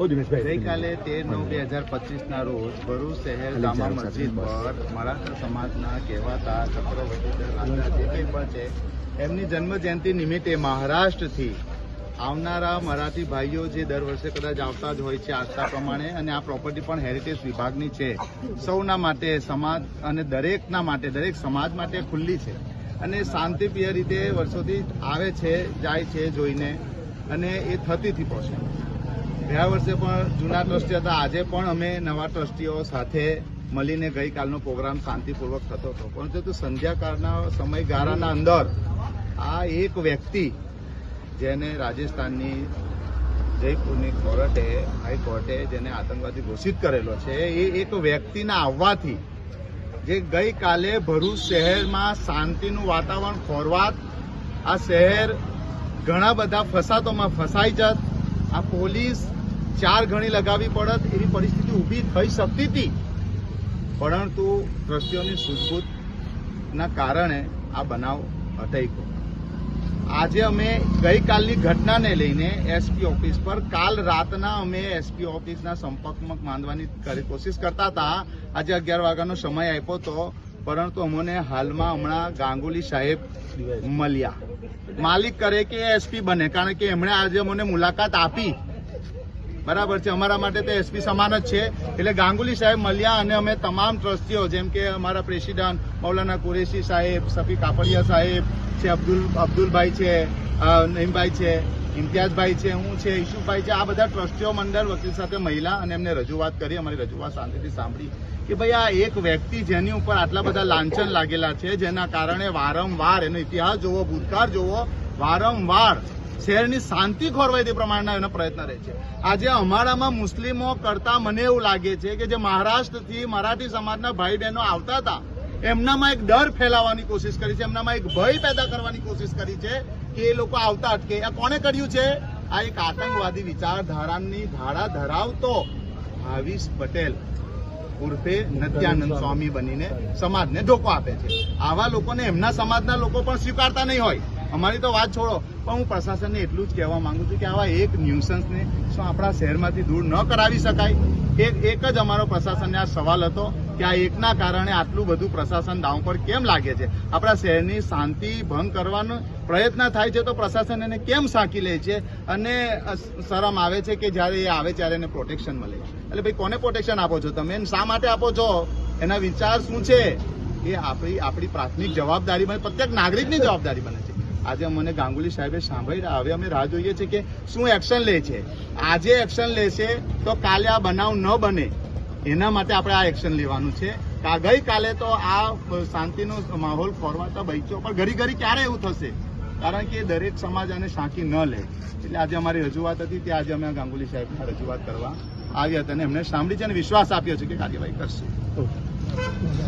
ગઈકાલે તેર નવ બે હજાર પચીસના રોજ ભરૂચ શહેર જામા મસ્જિદ પર મરાઠા સમાજના કહેવાતા ચક્રવર્તી રાજા જે કંઈ પણ છે એમની જન્મ જયંતિ નિમિત્તે મહારાષ્ટ્રથી આવનારા મરાઠી ભાઈઓ જે દર વર્ષે કદાચ આવતા જ હોય છે આસ્થા પ્રમાણે અને આ પ્રોપર્ટી પણ હેરિટેજ વિભાગની છે સૌના માટે સમાજ અને દરેકના માટે દરેક સમાજ માટે ખુલ્લી છે. અને શાંતિપ્રિય રીતે વર્ષોથી આવે છે જાય છે જોઈને અને એ થતીથી પહોંચે. ગયા વર્ષે પણ જૂના ટ્રસ્ટી હતા. આજે પણ અમે નવા ટ્રસ્ટીઓ સાથે મળીને ગઈકાલનો પ્રોગ્રામ શાંતિપૂર્વક થતો હતો. પરંતુ સંધ્યાકાળના સમયગાળાના અંદર આ એક વ્યક્તિ જેને રાજસ્થાનની જયપુરની કોર્ટે, હાઈકોર્ટે જેને આતંકવાદી ઘોષિત કરેલો છે, એ એક વ્યક્તિના આવવાથી જે ગઈકાલે ભરૂચ શહેરમાં શાંતિનું વાતાવરણ ખોરવાત, આ શહેર ઘણા બધા ફસાતોમાં ફસાઈ જત, આ પોલીસ ચાર ગણી લગાવી પડત, એવી પરિસ્થિતિ ઊભી થઈ શકતી હતી. પરંતુ દ્રશ્યોની સૂઝબૂછના કારણે આ બનાવ અટક્યો. આજે અમે ગઈકાલની ઘટનાને લઈને એસપી ઓફિસ પર કાલ રાતના અમે એસપી ઓફિસના સંપર્કમાં માંડવાની કોશિશ કરતા હતા. આજે અગિયાર વાગ્યાનો સમય આપ્યો હતો પરંતુ અમને હાલમાં હમણાં ગાંગુલી સાહેબ મળ્યા. માલિક કરે કે એસપી બને, કારણ કે એમણે આજે મને મુલાકાત આપી. બરાબર છે. અમારા માટે તો એસપી સમાન જ છે. એટલે ગાંગુલી સાહેબ મળ્યા અને અમે તમામ ટ્રસ્ટીઓ, જેમ કે અમારા પ્રેસિડન્ટ મૌલાના કુરેશી સાહેબ, સફી કાપડિયા સાહેબ છે, અબ્દુલ, અબ્દુલભાઈ છે નઈમભાઈ છે, ઇમ્તિયાઝભાઈ છે, હું છે, ઈશુભાઈ છે, આ બધા ટ્રસ્ટીઓ મંડળ વકીલ સાથે મહિલા અને એમને રજૂઆત કરી, અમારી રજૂઆત શાંતિથી સાંભળી કે ભાઈ આ એક વ્યક્તિ જેની ઉપર આટલા બધા લાંછન લાગેલા છે, જેના કારણે વારંવાર, એનો ઇતિહાસ જોવો, ભૂતકાળ જોવો, વારંવાર શહેરની શાંતિ ખોરવાય તે પ્રમાણના એનો પ્રયત્ન રહે છે. આજે અમારામાં મુસ્લિમો કરતા મને એવું લાગે છે કે જે મહારાષ્ટ્રથી મરાઠી સમાજના ભાઈ બહેનો આવતા હતા, એમનામાં એક ડર ફેલાવવાની કોશિશ કરી છે, એમનામાં એક ભય પેદા કરવાની કોશિશ કરી છે કે એ લોકો આવતા અટકે. આ કોણે કર્યું છે? આ એક આતંકવાદી વિચારધારાની ધારા ધરાવતો ભાવિશ પટેલ, ઉર્ફે નત્યાનંદ સ્વામી બનીને સમાજને ધોકો આપે છે. આવા લોકોને એમના સમાજના લોકો પણ સ્વીકારતા નહીં હોય. અમારી તો વાત છોડો, પણ હું પ્રશાસનને એટલું જ કહેવા માંગુ છું કે આવા એક ન્યુસન્સને શું આપણા શહેરમાંથી દૂર ન કરાવી શકાય? એક એક જ અમારો પ્રશાસનને આ સવાલ હતો કે આ એકના કારણે આટલું બધું પ્રશાસન દાવ પર કેમ લાગે છે? આપણા શહેરની શાંતિ ભંગ કરવાનો પ્રયત્ન થાય છે તો પ્રશાસન એને કેમ સાંકી લે છે? અને શરમ આવે છે કે જ્યારે એ આવે ત્યારે એને પ્રોટેક્શન મળે એટલે ભાઈ, કોને પ્રોટેક્શન આપો છો તમે? શા માટે આપો છો? એના વિચાર શું છે? એ આપણી આપણી પ્રાથમિક જવાબદારી બને પ્રત્યેક નાગરિકની જવાબદારી બને છે. આજે મને ગાંગુલી સાહેબે સાંભળી રહ્યા. હવે અમે રાહ જોઈએ છીએ કે શું એક્શન લે છે. આજે એક્શન લેશે તો કાલે આ બનાવ ન બને. એના માટે આપણે આ એક્શન લેવાનું છે. ગઈ ગઈકાલે તો આ શાંતિનો માહોલ ખોરવાતા બગીચો પણ ઘડી ઘડી ક્યારે એવું થશે? કારણ કે દરેક સમાજ આને સાંકી ન લે. એટલે આજે અમારી રજૂઆત હતી તે આજે અમે ગાંગુલી સાહેબને રજૂઆત કરવા આવ્યા હતા અને એમને સાંભળી છે અને વિશ્વાસ આપ્યો છે કે કાર્યવાહી કરશે.